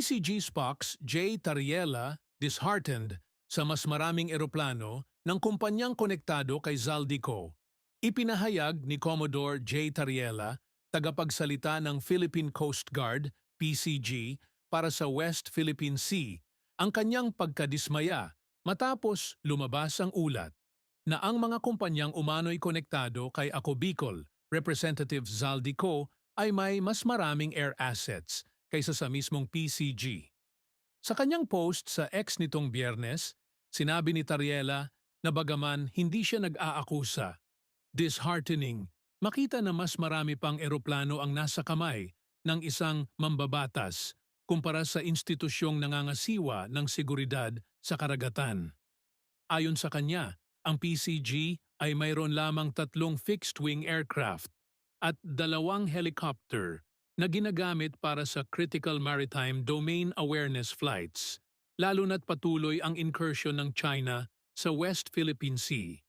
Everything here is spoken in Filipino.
PCG Spox J. Tariela disheartened sa mas maraming eroplano ng kumpanyang konektado kay Zaldico. Ipinahayag ni Commodore J. Tariela, tagapagsalita ng Philippine Coast Guard, PCG, para sa West Philippine Sea, ang kanyang pagkadismaya matapos lumabas ang ulat na ang mga kumpanyang umano'y konektado kay Ako Bicol, Representative Zaldico, ay may mas maraming air assets kaysa sa mismong PCG. Sa kanyang post sa X nitong biyernes, sinabi ni Tariela na bagaman hindi siya nag-aakusa, disheartening, makita na mas marami pang eroplano ang nasa kamay ng isang mambabatas kumpara sa institusyong nangangasiwa ng seguridad sa karagatan. Ayon sa kanya, ang PCG ay mayroon lamang tatlong fixed-wing aircraft at dalawang helicopter na ginagamit para sa critical maritime domain awareness flights, lalo na't patuloy ang incursion ng China sa West Philippine Sea.